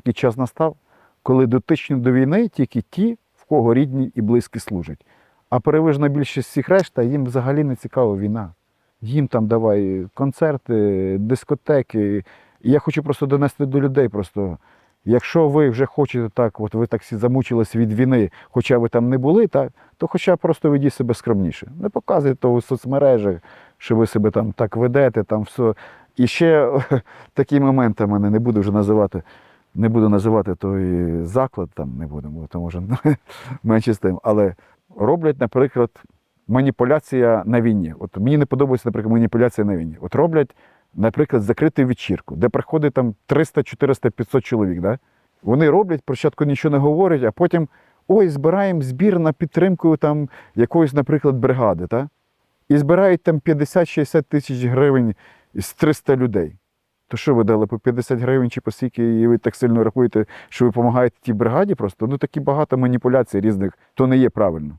такий час настав, коли дотичні до війни тільки ті, в кого рідні і близькі служать. А переважна більшість всіх решта їм взагалі не цікава війна. Їм там давай концерти, дискотеки. І я хочу просто донести до людей. Просто, якщо ви вже хочете так, от ви так всі замучились від війни, хоча ви там не були, так, то хоча просто ведіть себе скромніше. Не показуйте того в соцмережах, що ви себе там так ведете, там все. І ще такі моменти мене не буду вже називати. Не буду називати той заклад, там не будемо, то може менше з тим. Але роблять, наприклад, маніпуляція на війні. От мені не подобається, наприклад, маніпуляція на війні. От роблять, наприклад, закриту вечірку, де приходить там 300, 400, 500 чоловік. Да? Вони роблять, спочатку нічого не говорять, а потім ой, збираємо збір на підтримку там якоїсь, наприклад, бригади. Та? І збирають там 50-60 тисяч гривень з 300 людей. То що ви дали по 50 гривень чи по скільки, і ви так сильно рахуєте, що ви допомагаєте тій бригаді просто? Ну такі багато маніпуляцій різних, то не є правильно.